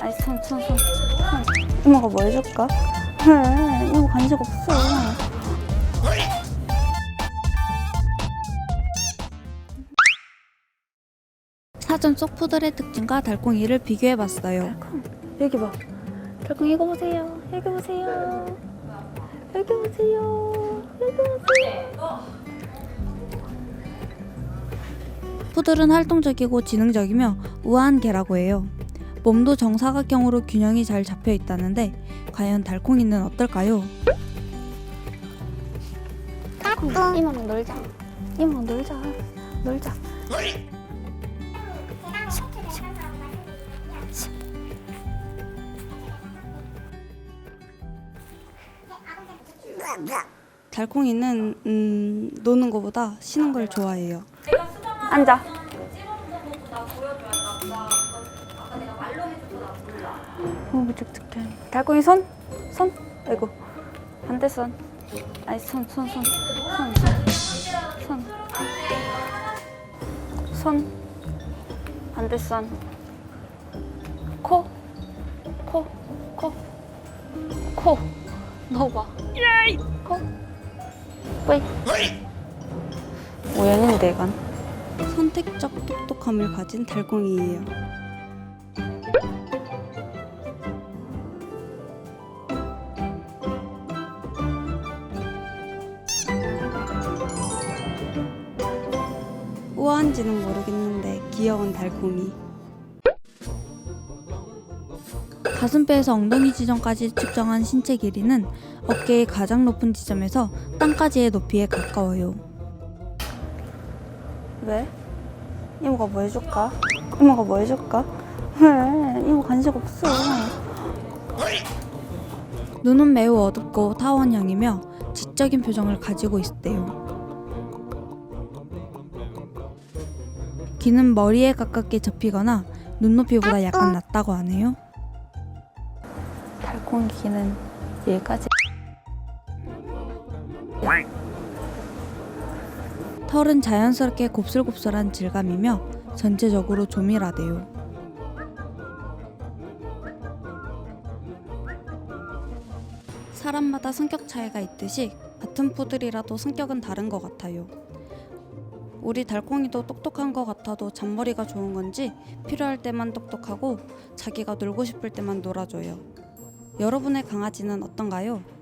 아니 손손 손 손. 이모가 뭐 해줄까? 왜? 이모 간식 없어. 사전 속푸들의 특징과 달콩이를 비교해봤어요. 여기 봐. 달콩 이거 보세요. 여기 보세요. 여기 보세요. 여기 보세요. 푸들은 활동적이고 지능적이며 우아한 개라고 해요. 몸도 정사각형으로 균형이 잘 잡혀 있다는데 과연 달콩이는 어떨까요? 달콩 이모랑 놀자. 이모랑 놀자. 놀자. 달콩이는 음, 노는 것보다 쉬는 걸 좋아해요. 앉아. 어, 무직특해. 달콩이 손, 손. 아이고, 반대 손. 아니 손, 손, 손, 손, 손, 손. 손. 반대 손. 코, 코, 코, 코. 넣어봐. 코. 뿌이. 우연인데 이건. 선택적 똑똑함을 가진 달콩이에요. 우아한지는 모르겠는데 귀여운 달콩이. 가슴뼈에서 엉덩이 지점까지 측정한 신체 길이는 어깨의 가장 높은 지점에서 땅까지의 높이에 가까워요. 왜? 이모가 뭐 해줄까? 이모가 뭐 해줄까? 왜? 이모 간식 없어. 눈은 매우 어둡고 타원형이며 지적인 표정을 가지고 있대요. 귀는 머리에 가깝게 접히거나 눈높이보다 약간 낮다고 하네요. 달콩이 귀는 여기까지. 털은 자연스럽게 곱슬곱슬한 질감이며 전체적으로 조밀하대요. 사람마다 성격 차이가 있듯이 같은 푸들이라도 성격은 다른 것 같아요. 우리 달콩이도 똑똑한 것 같아도 잔머리가 좋은 건지 필요할 때만 똑똑하고 자기가 놀고 싶을 때만 놀아줘요. 여러분의 강아지는 어떤가요?